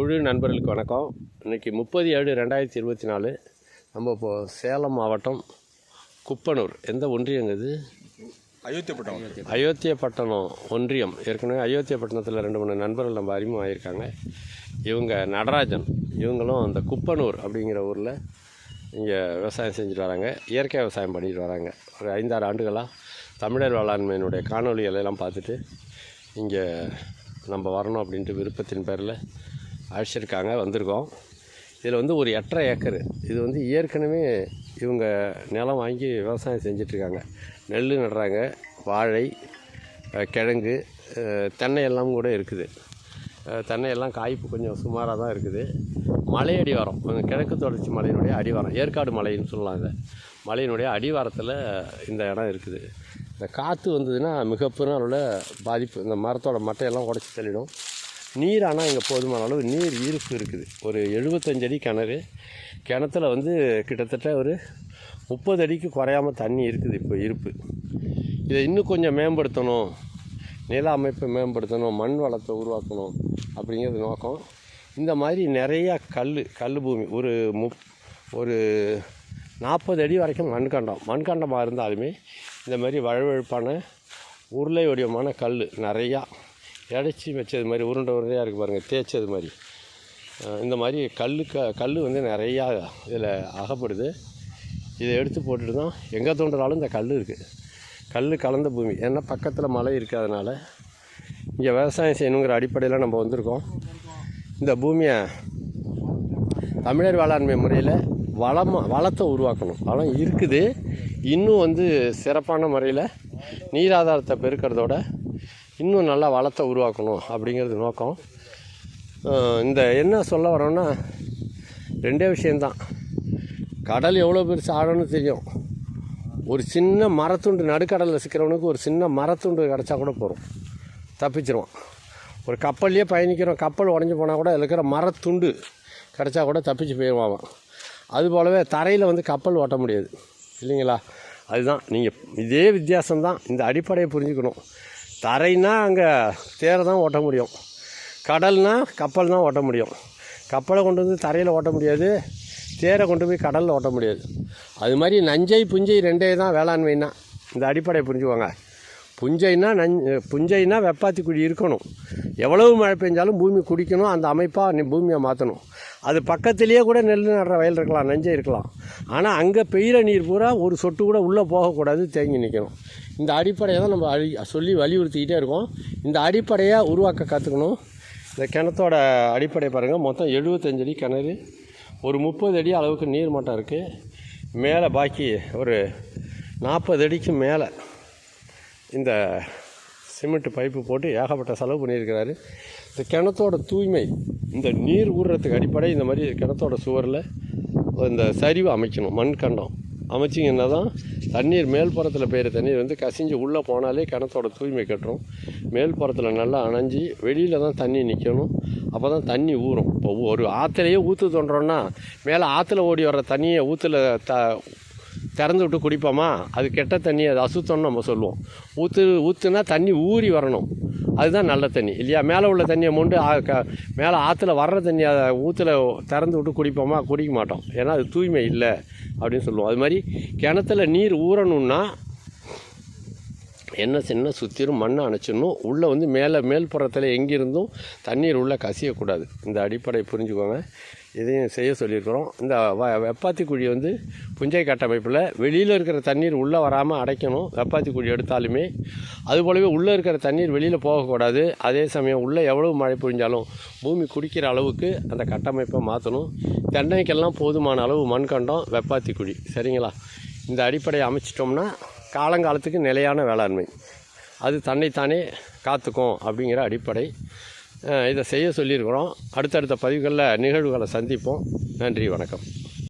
குழு நண்பர்களுக்கு வணக்கம். இன்றைக்கி முப்பது ஏழு ரெண்டாயிரத்தி இருபத்தி நாலு. நம்ம இப்போது சேலம் மாவட்டம் குப்பனூர். எந்த ஒன்றியங்க இது? அயோத்தியப்பட்டவங்க அயோத்தியப்பட்டினம் ஒன்றியம். ஏற்கனவே அயோத்தியப்பட்டினத்தில் ரெண்டு மூணு நண்பர்கள் நம்ம அறிமுகமாயிருக்காங்க. இவங்க நடராஜன். இவங்களும் அந்த குப்பனூர் அப்படிங்கிற ஊரில் இங்கே விவசாயம் செஞ்சுட்டு வராங்க. இயற்கை விவசாயம் பண்ணிட்டு வராங்க. ஒரு ஐந்தாறு ஆண்டுகளாக தமிழர் வேளாண்மையினுடைய காணொளிகளை எல்லாம் பார்த்துட்டு இங்கே நம்ம வரணும் அப்படின்ட்டு விருப்பத்தின் பேரில் அழைச்சிருக்காங்க வந்திருக்கோம். இதில் வந்து ஒரு எட்டரை ஏக்கர். இது வந்து ஏற்கனவே இவங்க நிலம் வாங்கி விவசாயம் செஞ்சிட்ருக்காங்க. நெல் நடுறாங்க வாழை கிழங்கு தென்னை எல்லாம் கூட இருக்குது. தென்னையெல்லாம் தென்னை எல்லாம் காய்ப்பு கொஞ்சம் சுமாராக தான் இருக்குது. மலை அடிவாரம் கிழக்கு தொடர்ச்சி மலையினுடைய அடிவாரம் ஏற்காடு மலைன்னு சொல்லலாம் இதை. மலையினுடைய அடிவாரத்தில் இந்த இடம் இருக்குது. இந்த காற்று வந்ததுன்னா மிகப்பெரும் அளவில் பாதிப்பு. இந்த மரத்தோட மட்டையெல்லாம் உடச்சி தள்ளிடும். நீர் ஆனால் இங்கே போதுமான அளவு நீர் ஈர்ப்பு இருக்குது. ஒரு எழுபத்தஞ்சு அடி கிணறு. கிணத்துல வந்து கிட்டத்தட்ட ஒரு முப்பது அடிக்கு குறையாம தண்ணி இருக்குது இப்போ இருப்பு இதை இன்னும் கொஞ்சம் மேம்படுத்தணும். நில அமைப்பை மேம்படுத்தணும். மண் வளத்தை உருவாக்கணும் அப்படிங்கிறது நோக்கம். இந்த மாதிரி நிறையா கல் கல் பூமி ஒரு முப் ஒரு நாற்பது அடி வரைக்கும் மண்கண்டம் மண்கண்டமாக இருந்தாலுமே இந்த மாதிரி வழுவழுப்பான உருளை வடிவமான கல் நிறையா இடைச்சி வச்சது மாதிரி உருண்டை உருண்டையாக இருக்குது பாருங்கள் தேய்ச்சது மாதிரி. இந்த மாதிரி கல் க கல் வந்து நிறையா இதில் அகப்படுது. இதை எடுத்து போட்டுட்டு தான் எங்கே தோன்றாலும் இந்த கல் இருக்குது கல் கலந்த பூமி. ஏன்னா பக்கத்தில் மழை இருக்காதனால இங்கே விவசாயம் செய்யணுங்கிற அடிப்படையில் நம்ம வந்திருக்கோம். இந்த பூமியை தமிழர் வேளாண்மை முறையில் வளமாக வளத்தை உருவாக்கணும். வளம் இருக்குது. இன்னும் வந்து சிறப்பான முறையில் நீராதாரத்தை பெருக்கிறதோட இன்னும் நல்லா வளத்தை உருவாக்கணும் அப்படிங்கிறது நோக்கம். இந்த என்ன சொல்ல வரோன்னா ரெண்டே விஷயந்தான் கடல் எவ்வளோ பெருசு ஆழம்னு தெரியும். ஒரு சின்ன மரத்துண்டு நடுக்கடலில் சிக்கிறவனுக்கு ஒரு சின்ன மரத்துண்டு கிடச்சா கூட போகிறோம் தப்பிச்சிருவான். ஒரு கப்பல்லையே பயணிக்கிறோம் கப்பல் உடஞ்சி போனால் கூட அதில் இருக்கிற மரத்துண்டு கிடச்சா கூட தப்பிச்சு போயிடுவான் அவன். அது போலவே தரையில் வந்து கப்பல் ஓட்ட முடியாது. இல்லைங்களா? அதுதான். நீங்கள் இதே வித்தியாசம்தான். இந்த அடிப்படையை புரிஞ்சுக்கணும். தரைன்னா அங்கே தேரை தான் ஓட்ட முடியும். கடல்னா கப்பல் தான் ஓட்ட முடியும். கப்பலை கொண்டு வந்து தரையில் ஓட்ட முடியாது. தேரை கொண்டு போய் கடலில் ஓட்ட முடியாது. அது மாதிரி நஞ்சை புஞ்சை ரெண்டே தான் வேளாண்மைன்னா. இந்த அடிப்படையை புரிஞ்சுக்கோங்க. புஞ்சைனா நஞ் புஞ்சைனா வெப்பாத்தி குழி இருக்கணும். எவ்வளவு மழை பெஞ்சாலும் பூமி குடிக்கணும் அந்த அமைப்பாக நீ பூமியை மாற்றணும் அது பக்கத்துலேயே கூட நெல் நடுற வயல் இருக்கலாம் நஞ்சை இருக்கலாம். ஆனால் அங்கே பெய்கிற நீர் பூரா ஒரு சொட்டு கூட உள்ளே போகக்கூடாது தேங்கி நிற்கணும் இந்த அடிப்படையை தான் நம்ம அழி சொல்லி வலியுறுத்திக்கிட்டே இருக்கோம். இந்த அடிப்படையை உருவாக்க கற்றுக்கணும் இந்த கிணத்தோட அடிப்படை பாருங்கள் மொத்தம் எழுபத்தஞ்சு அடி கிணறு ஒரு முப்பது அடி அளவுக்கு நீர் மட்டம் இருக்குது மேலே பாக்கி ஒரு நாற்பது அடிக்கு மேலே இந்த சிமெண்ட் பைப்பு போட்டு ஏகப்பட்ட செலவு பண்ணியிருக்கிறாரு. இந்த கிணத்தோட தூய்மை இந்த நீர் ஊறுறதுக்கு அடிப்படை இந்த மாதிரி கிணத்தோட சுவரில் இந்த சரிவு அமைக்கணும் மண்கண்டம் அமைச்சிங்கன்னா தான் தண்ணீர் மேல் புறத்தில் பெய்கிற தண்ணீர் வந்து கசிஞ்சு உள்ளே போனாலே கிணத்தோட தூய்மை கட்டுறோம். மேல் புறத்தில் நல்லா அணைஞ்சி வெளியில் தான் தண்ணி நிற்கணும் அப்போ தான் தண்ணி ஊறும். இப்போ ஒரு ஆற்றுலையே ஊற்று தோன்றோன்னா மேலே ஆற்றுல ஓடி வர்ற தண்ணியை ஊற்றுல த திறந்து விட்டு குடிப்போமா? அது கெட்ட தண்ணி அது அசுத்தம்னு நம்ம சொல்லுவோம். ஊற்று ஊற்றுனா தண்ணி ஊறி வரணும். அதுதான் நல்ல தண்ணி இல்லையா? மேலே உள்ள தண்ணியை மொண்டு மேலே ஆற்றுல வர்ற தண்ணி அதை ஊற்றுல திறந்து விட்டு குடிப்போமா? குடிக்க மாட்டோம். ஏன்னா அது தூய்மை இல்லை அப்படின்னு சொல்லுவோம். அது மாதிரி கிணத்துல நீர் ஊறணும்னா என்ன சின்ன சுற்றிலும் மண்ணை அணைச்சிடணும். உள்ளே வந்து மேலே மேல் புறத்தில் எங்கிருந்தும் தண்ணீர் உள்ளே கசியக்கூடாது. இந்த அடிப்படை புரிஞ்சுக்கோங்க. இதையும் செய்ய சொல்லியிருக்கிறோம். இந்த வ வெப்பாத்தி குழி வந்து புஞ்சை கட்டமைப்பில் வெளியில் இருக்கிற தண்ணீர் உள்ளே வராமல் அடைக்கணும். வெப்பாத்தி குழி எடுத்தாலுமே அது போலவே உள்ளே இருக்கிற தண்ணீர் வெளியில் போகக்கூடாது. அதே சமயம் உள்ளே எவ்வளவு மழை புரிஞ்சாலும் பூமி குடிக்கிற அளவுக்கு அந்த கட்டமைப்பை மாற்றணும் தென்னைக்கெல்லாம் போதுமான அளவு மண் கண்டம் வெப்பாத்தி குழி. சரிங்களா? இந்த அடிப்படையை அமைச்சிட்டோம்னா காலங்காலத்துக்கு நிலையான வேளாண்மை. அது தன்னைத்தானே காத்துக்கும் அப்படிங்கிற அடிப்படை. இதை செய்ய சொல்லியிருக்கிறோம். அடுத்தடுத்த பதிவுகளில் நிகழ்வுகளை சந்திப்போம். நன்றி வணக்கம்.